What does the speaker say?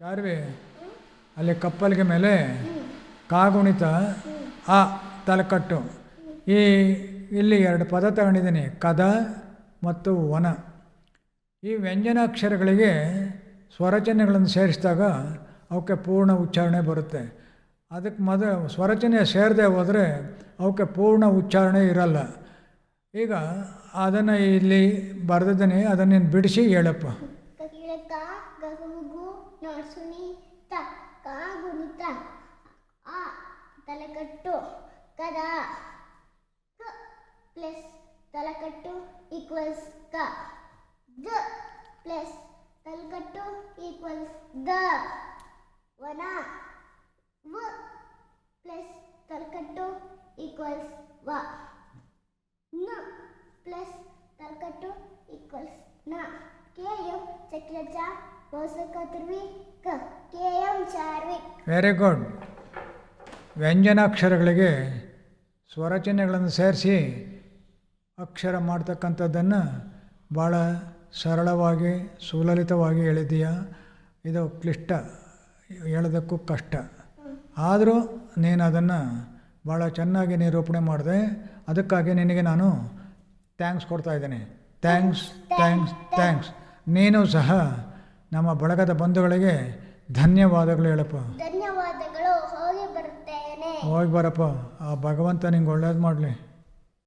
ಚಾರ್ವಿ ಅಲ್ಲಿ ಕಪ್ಪಲಿಗೆ ಮೇಲೆ ಕಾಗುಣಿತ. ಆ ತಲೆಕಟ್ಟು ಈ, ಇಲ್ಲಿ ಎರಡು ಪದ ತಗೊಂಡಿದ್ದೀನಿ. ಕದ ಮತ್ತು ವನ. ಈ ವ್ಯಂಜನಾಕ್ಷರಗಳಿಗೆ ಸ್ವರಚನೆಗಳನ್ನು ಸೇರಿಸಿದಾಗ ಅವಕ್ಕೆ ಪೂರ್ಣ ಉಚ್ಚಾರಣೆ ಬರುತ್ತೆ. ಅದಕ್ಕೆ ಮೊದ ಸ್ವರಚನೆ ಸೇರದೆ ಹೋದರೆ ಅವಕ್ಕೆ ಪೂರ್ಣ ಉಚ್ಚಾರಣೆ ಇರಲ್ಲ. ಈಗ ಅದನ್ನು ಇಲ್ಲಿ ಬರೆದಿದ್ದೀನಿ. ಅದನ್ನೇನು ಬಿಡಿಸಿ ಹೇಳಪ್ಪ. ಗಗುಗು ನರ್ಸುನಿ ತ ಕ ಆ ತಲೆಕಟ್ಟು ಕದ. ಕ ಪ್ಲಸ್ ತಲೆಕಟ್ಟು ಈಕ್ವಲ್ಸ್ ಕ. ದ ಪ್ಲಸ್ ತಲೆಕಟ್ಟು ಈಕ್ವಲ್ಸ್ ದ. ವನ ವ ಪ್ಲಸ್ ತಲೆಕಟ್ಟು ಈಕ್ವಲ್ಸ್ ವ. ನ ಪ್ಲಸ್ ತಲೆಕಟ್ಟು ಈಕ್ವಲ್ಸ್ನ. ವೆರಿ ಗುಡ್ ವ್ಯಂಜನಾಕ್ಷರಗಳಿಗೆ ಸ್ವರಚನೆಗಳನ್ನು ಸೇರಿಸಿ ಅಕ್ಷರ ಮಾಡ್ತಕ್ಕಂಥದ್ದನ್ನು ಭಾಳ ಸರಳವಾಗಿ, ಸುಲಲಿತವಾಗಿ ಹೇಳಿದೀಯ ಇದು ಕ್ಲಿಷ್ಟ, ಹೇಳೋದಕ್ಕೂ ಕಷ್ಟ. ಆದರೂ ನೀನು ಅದನ್ನು ಭಾಳ ಚೆನ್ನಾಗಿ ನಿರೂಪಣೆ ಮಾಡಿದೆ. ಅದಕ್ಕಾಗಿ ನಿನಗೆ ನಾನು ಥ್ಯಾಂಕ್ಸ್ ಕೊಡ್ತಾ ಇದ್ದೀನಿ. ಥ್ಯಾಂಕ್ಸ್ ಥ್ಯಾಂಕ್ಸ್ ಥ್ಯಾಂಕ್ಸ್ ನೀನು ಸಹ ನಮ್ಮ ಬಳಗದ ಬಂಧುಗಳಿಗೆ ಧನ್ಯವಾದಗಳು ಹೇಳಪ್ಪ. ಧನ್ಯವಾದಗಳು. ಹೋಗಿ ಬರುತ್ತೇನೆ. ಹೋಗಿ ಬರಪ್ಪ. ಆ ಭಗವಂತ ನಿಂಗೆ ಒಳ್ಳೇದು ಮಾಡಲಿ.